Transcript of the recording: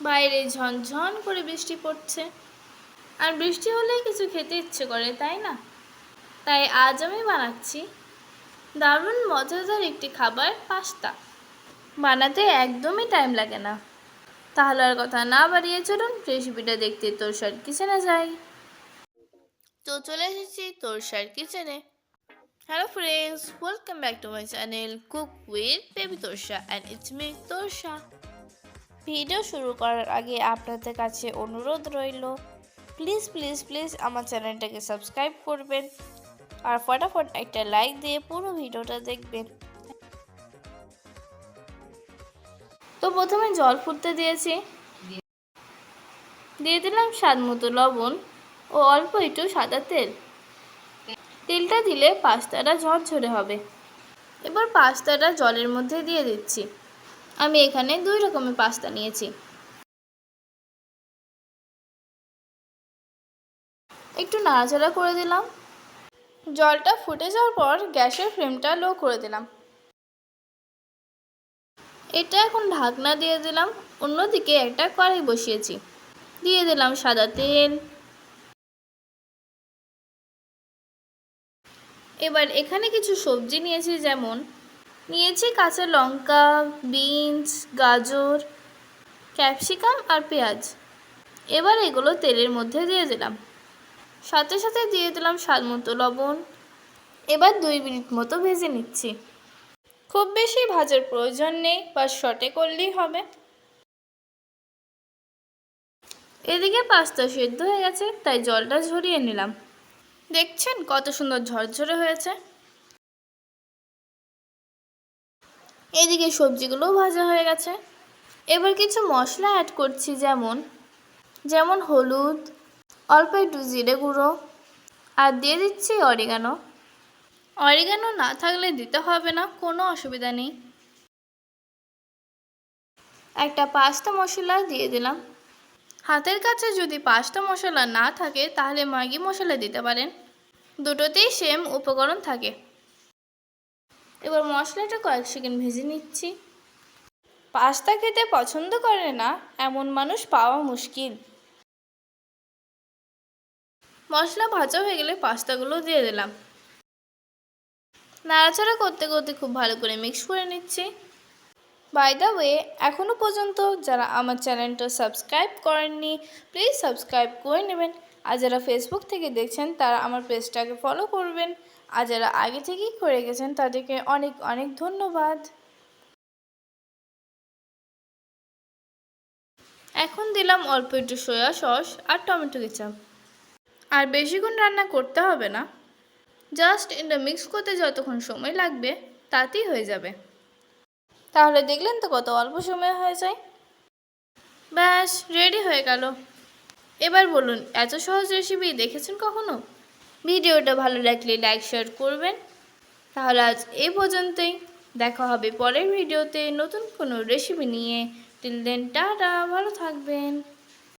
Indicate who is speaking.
Speaker 1: বাইরে ঝনঝন করে বৃষ্টি পড়ছে। আর বৃষ্টি হলেই কিছু খেতে ইচ্ছে করে, তাই না? তাই আজ আমি বানাচ্ছি দারুণ মজাদার একটি খাবার পাস্তা। বানাতে একদমই টাইম লাগে না। তাহলে আর কথা না বাড়িয়ে চলুন রেসিপিটা দেখতে তোরসার কিচেনে যাই। তো চলে এসেছি তোরসার কিচেনে hello friends welcome back to my channel cook with baby Torsa and it's me Torsa. Video শুরু করার আগে আপনাদের কাছে অনুরোধ রইল প্লিজ প্লিজ প্লিজ আমার চ্যানেলটাকে সাবস্ক্রাইব করবেন আর ফটাফট একটা লাইক দিয়ে পুরো ভিডিওটা দেখবেন। তো প্রথমে জল ফুটতে দিয়েছি। দিয়ে দিলাম স্বাদ মতো লবণ ও অল্প একটু সাদা তেল। তেলটা দিলে পাস্তাটা ঝরঝরে হবে। এবার পাস্তাটা জলের মধ্যে দিয়ে দিচ্ছি। আমি এখানে দুই রকমের পাস্তা নিয়েছি। একটু নাড়াচাড়া করে দিলাম। জলটা ফুটে যাওয়ার পর গ্যাসের ফ্লেমটা লো করে দিলাম। এটা এখন ঢাকনা দিয়ে দিলাম। অন্যদিকে একটা কড়াই বসিয়েছি। দিয়ে দিলাম সাদা তেল। এবার এখানে কিছু সবজি নিয়েছি যেমন নিয়েছি কাঁচা লঙ্কা, বিনস, গাজর, ক্যাপসিকাম আর পেঁয়াজ। এবার এগুলো তেলের মধ্যে দিয়ে দিলাম। সাথে সাথে দিয়ে দিলাম স্বাদ মতো লবণ। এবার দুই মিনিট মতো ভেজে নিচ্ছি। খুব বেশি ভাজার প্রয়োজন নেই, বা শটে করলেই হবে। এদিকে পাস্তা সেদ্ধ হয়ে গেছে, তাই জলটা ঝরিয়ে নিলাম। দেখছেন কত সুন্দর ঝরঝরে হয়েছে। এদিকে সবজিগুলোও ভাজা হয়ে গেছে। এবার কিছু মশলা অ্যাড করছি যেমন যেমন হলুদ, অল্প একটু জিরে গুঁড়ো, আর দিয়ে দিচ্ছি অরিগানো অরিগানো না থাকলে দিতে হবে না, কোনো অসুবিধা নেই। একটা পাস্তা মশলা দিয়ে দিলাম। হাতের কাছে যদি পাস্তা মশলা না থাকে, তাহলে ম্যাগি মশলা দিতে পারেন। দুটোতেই সেম উপকরণ থাকে। এবার মশলাটা কয়েক সেকেন্ড ভেজে নিচ্ছি। পাস্তা খেতে পছন্দ করে না, এমন মানুষ পাওয়া মুশকিল। মশলা ভাজা হয়ে গেলে পাস্তাগুলো দিয়ে দিলাম। নাড়াচাড়া করতে করতে খুব ভালো করে মিক্স করে নিচ্ছি। বাই দ্য ওয়ে এখনও পর্যন্ত যারা আমার চ্যানেলটা সাবস্ক্রাইব করেননি প্লিজ সাবস্ক্রাইব করে নেবেন। আর যারা ফেসবুক থেকে দেখছেন, তারা আমার পেজটাকে ফলো করবেন। আর যারা আগে থেকেই করে গেছেন, তাদেরকে অনেক অনেক ধন্যবাদ। এখন দিলাম অল্প একটু সয়া সস আর টমেটো কেচাপ। আর বেশিক্ষণ রান্না করতে হবে না। জাস্ট এটা মিক্স করতে যতক্ষণ সময় লাগবে, তাতেই হয়ে যাবে। তাহলে দেখলেন তো কত অল্প সময় হয়ে যায়। ব্যাস রেডি হয়ে গেল। এবার বলুন, এত সহজ রেসিপি দেখেছেন কখনো? ভিডিওটা ভালো লাগলে লাইক, শেয়ার করবেন। তাহলে আজ এই পর্যন্তই। দেখা হবে পরের ভিডিওতে নতুন কোনো রেসিপি নিয়ে। টিল দেন টাটা, ভালো থাকবেন।